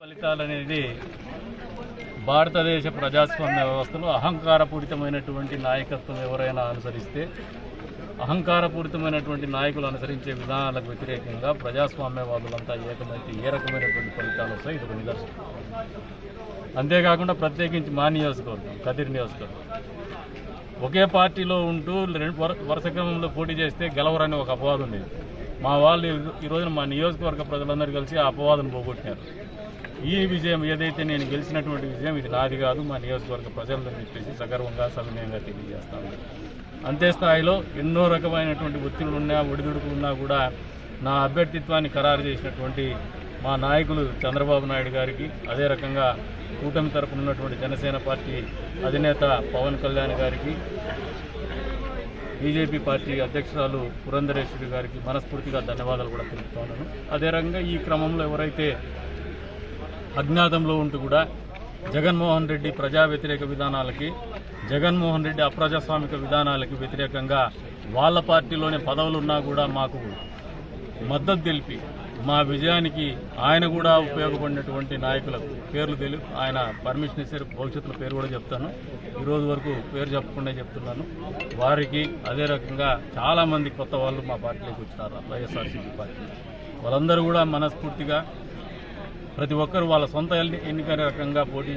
ఫలితాలు అనేది భారతదేశ ప్రజాస్వామ్య వ్యవస్థలో అహంకారపూరితమైనటువంటి నాయకత్వం ఎవరైనా అనుసరిస్తే అహంకారపూరితమైనటువంటి నాయకులు అనుసరించే విధానాలకు వ్యతిరేకంగా ప్రజాస్వామ్యవాదులంతా ఏకమైతే ఏ రకమైనటువంటి ఫలితాలు వస్తాయి ఇది ఒక నిదర్శనం. అంతేకాకుండా ప్రత్యేకించి మా నియోజకవర్గం కదిరి నియోజకవర్గం. ఒకే పార్టీలో ఉంటూ రెండు వరుస క్రమంలో పోటీ చేస్తే గెలవరని ఒక అపవాదం ఉండేది మా వాళ్ళు ఈ- ఈ రోజున మా నియోజకవర్గ ప్రజలందరూ కలిసి ఆ అపవాదం పోగొట్టినారు. ఈ విజయం ఏదైతే నేను గెలిచినటువంటి విజయం ఇది నాది కాదు మా నియోజకవర్గ ప్రజలని చెప్పేసి సగర్వంగా సవినయంగా తెలియజేస్తాను. అంతే స్థాయిలో ఎన్నో రకమైనటువంటి ఒత్తిళ్ళు ఉన్నా ఒడిదుడుకు ఉన్నా కూడా నా అభ్యర్థిత్వాన్ని ఖరారు చేసినటువంటి మా నాయకులు చంద్రబాబు నాయుడు గారికి అదే రకంగా కూటమి తరపున ఉన్నటువంటి జనసేన పార్టీ అధినేత పవన్ కళ్యాణ్ గారికి బీజేపీ పార్టీ అధ్యక్షురాలు పురంధరేశ్వరి గారికి మనస్ఫూర్తిగా ధన్యవాదాలు కూడా తెలుపుతున్నాను అదే రకంగా ఈ క్రమంలో ఎవరైతే అజ్ఞాతంలో ఉంటూ కూడా జగన్మోహన్ రెడ్డి ప్రజా వ్యతిరేక విధానాలకి జగన్మోహన్ రెడ్డి అప్రజాస్వామిక విధానాలకి వ్యతిరేకంగా వాళ్ళ పార్టీలోనే పదవులున్నా కూడా మాకు మద్దతు తెలిపి మా విజయానికి ఆయన కూడా ఉపయోగపడినటువంటి నాయకులకు పేర్లు తెలియ ఆయన పర్మిషన్ ఇచ్చారు భవిష్యత్తులో పేరు కూడా చెప్తాను. ఈ రోజు వరకు పేరు చెప్పకుండా చెప్తున్నాను. వారికి అదే రకంగా చాలామంది కొత్త వాళ్ళు మా పార్టీలోకి వచ్చినారు వైఎస్ఆర్సీపీ పార్టీ. వాళ్ళందరూ కూడా మనస్ఫూర్తిగా ప్రతి ఒక్కరు వాళ్ళ సొంత ఎన్ని- ఎన్నిక రకంగా పోటీ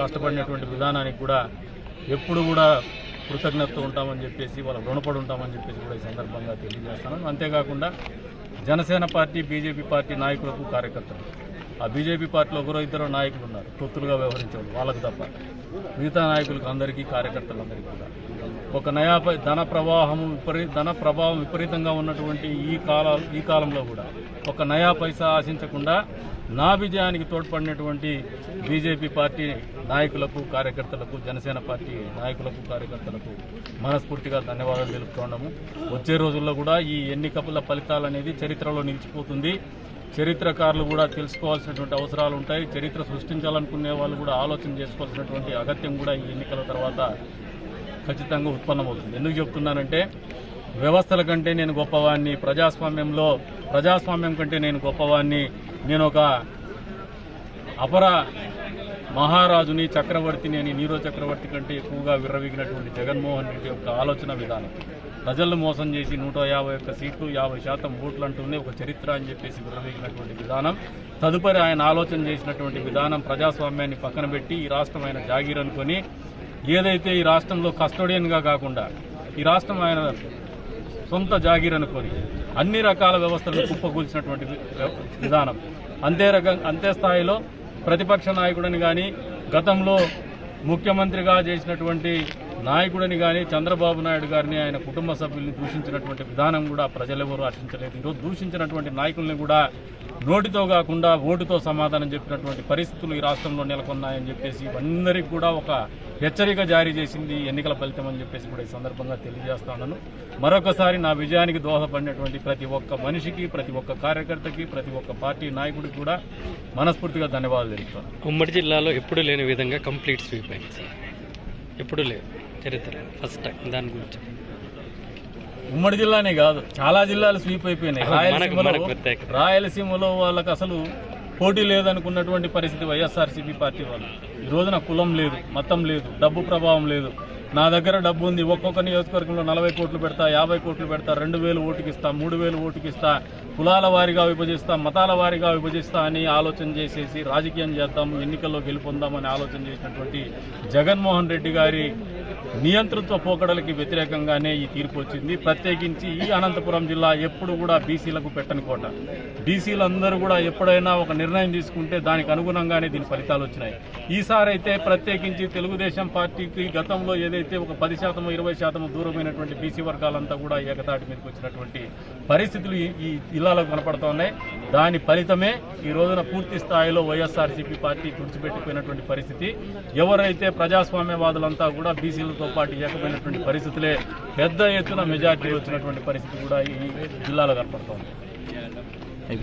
కష్టపడినటువంటి విధానానికి కూడా ఎప్పుడు కూడా కృతజ్ఞత ఉంటామని చెప్పేసి వాళ్ళ రుణపడి ఉంటామని చెప్పేసి కూడా ఈ సందర్భంగా తెలియజేస్తాను. అంతేకాకుండా జనసేన పార్టీ బీజేపీ పార్టీ నాయకులకు కార్యకర్తలు. ఆ బీజేపీ పార్టీలో ఒకరో ఇద్దరు నాయకులు ఉన్నారు. తొత్తులుగా వ్యవహరించేవాళ్ళు. వాళ్ళకు తప్ప. మిగతా నాయకులకు అందరికీ కార్యకర్తలందరికీ కూడా. ఒక నయాపై ధన ప్రవాహం విపరీ ధన ప్రభావం విపరీతంగా ఉన్నటువంటి ఈ కాల ఈ కాలంలో కూడా ఒక నయా పైసా ఆశించకుండా నా విజయానికి తోడ్పడినటువంటి బీజేపీ పార్టీ నాయకులకు కార్యకర్తలకు జనసేన పార్టీ నాయకులకు కార్యకర్తలకు మనస్ఫూర్తిగా ధన్యవాదాలు తెలుపుతున్నాము వచ్చే రోజుల్లో కూడా ఈ ఎన్నికల ఫలితాలు అనేది చరిత్రలో నిలిచిపోతుంది. చరిత్రకారులు కూడా తెలుసుకోవాల్సినటువంటి అవసరాలు ఉంటాయి. చరిత్ర సృష్టించాలనుకునే వాళ్ళు కూడా ఆలోచన చేసుకోవాల్సినటువంటి అగత్యం కూడా ఈ ఎన్నికల తర్వాత ఖచ్చితంగా ఉత్పన్నమవుతుంది. ఎందుకు చెప్తున్నానంటే వ్యవస్థల కంటే నేను గొప్పవాడిని ప్రజాస్వామ్యంలో ప్రజాస్వామ్యం కంటే నేను గొప్పవాడిని నేను ఒక అపర మహారాజుని చక్రవర్తిని అని నీరో చక్రవర్తి కంటే ఎక్కువగా విర్రవిగినటువంటి జగన్మోహన్ రెడ్డి యొక్క ఆలోచన విధానం. ప్రజలను మోసం చేసి నూట యాభై ఒక్క సీట్లు యాభై శాతం ఓట్లు అంటూనే ఒక చరిత్ర అని చెప్పేసి విర్రవీగినటువంటి విధానం. తదుపరి ఆయన ఆలోచన చేసినటువంటి విధానం ప్రజాస్వామ్యాన్ని పక్కన పెట్టి ఈ రాష్ట్రం ఆయన జాగీర్ అనుకొని ఏదైతే ఈ రాష్ట్రంలో కస్టోడియన్గా కాకుండా ఈ రాష్ట్రం ఆయన సొంత జాగీర్ అనుకొని అన్ని రకాల వ్యవస్థలను కుప్పకూల్చినటువంటి విధానం. అంతే రకం అంతే స్థాయిలో ప్రతిపక్ష నాయకుడిని కానీ గతంలో ముఖ్యమంత్రిగా చేసినటువంటి నాయకుడిని కానీ చంద్రబాబు నాయుడు గారిని ఆయన కుటుంబ సభ్యుల్ని దూషించినటువంటి విధానం కూడా ప్రజలెవరూ ఆశించలేదు. ఈరోజు దూషించినటువంటి నాయకుల్ని కూడా నోటితో కాకుండా ఓటుతో సమాధానం చెప్పినటువంటి పరిస్థితులు ఈ రాష్ట్రంలో నెలకొన్నాయని చెప్పేసి అందరికీ కూడా ఒక హెచ్చరిక జారీ చేసింది ఎన్నికల ఫలితం అని చెప్పేసి కూడా ఈ సందర్భంగా తెలియజేస్తాను మరొకసారి నా విజయానికి దోహదపడినటువంటి ప్రతి ఒక్క మనిషికి ప్రతి ఒక్క కార్యకర్తకి ప్రతి ఒక్క పార్టీ నాయకుడికి కూడా మనస్ఫూర్తిగా ధన్యవాదాలు తెలుపుతాను. ఉమ్మడి జిల్లాలో ఎప్పుడు లేని విధంగా కంప్లీట్ స్వీప్ అయింది ఎప్పుడు లేదు. చరిత్ర ఫస్ట్ దాని గురించి. ఉమ్మడి జిల్లానే కాదు చాలా జిల్లాలు స్వీప్ అయిపోయినాయి. రాయలసీమలో. రాయలసీమలో వాళ్ళకి అసలు పోటీ లేదనుకున్నటువంటి పరిస్థితి వైఎస్ఆర్సీపీ పార్టీ వాళ్ళు. ఈ రోజున కులం లేదు మతం లేదు డబ్బు ప్రభావం లేదు. నా దగ్గర డబ్బు ఉంది ఒక్కొక్క నియోజకవర్గంలో నలభై కోట్లు పెడతా యాభై కోట్లు పెడతా రెండు వేలు ఓటుకి ఇస్తా మూడు వేలు ఓటుకి ఇస్తా కులాల వారిగా విభజిస్తా మతాల వారిగా విభజిస్తా అని ఆలోచన చేసేసి రాజకీయం చేద్దాము ఎన్నికల్లో గెలుపొందామని ఆలోచన చేసినటువంటి జగన్మోహన్ రెడ్డి గారి నియంతృత్వ పోకడలకి వ్యతిరేకంగానే ఈ తీర్పు వచ్చింది. ప్రత్యేకించి ఈ అనంతపురం జిల్లా ఎప్పుడు కూడా బీసీలకు పెట్టని కోట. బీసీలందరూ కూడా ఎప్పుడైనా ఒక నిర్ణయం తీసుకుంటే దానికి అనుగుణంగానే దీని ఫలితాలు వచ్చినాయి. ఈసారి అయితే ప్రత్యేకించి తెలుగుదేశం పార్టీకి గతంలో ఏదైతే ఒక పది శాతం ఇరవై శాతం దూరమైనటువంటి బీసీ వర్గాలంతా కూడా ఏకతాటి మీదకి వచ్చినటువంటి పరిస్థితులు ఈ- జిల్లాలో కనపడుతున్నాయి దాని ఫలితమే ఈ రోజున పూర్తి స్థాయిలో వైఎస్ఆర్సీపీ పార్టీ తుడిచిపెట్టిపోయినటువంటి పరిస్థితి. ఎవరైతే ప్రజాస్వామ్యవాదులంతా కూడా బీసీలతో పాటు ఏకమైనటువంటి పరిస్థితులే పెద్ద ఎత్తున మెజార్టీ వచ్చినటువంటి పరిస్థితి కూడా ఈ జిల్లాలో కనపడుతోంది.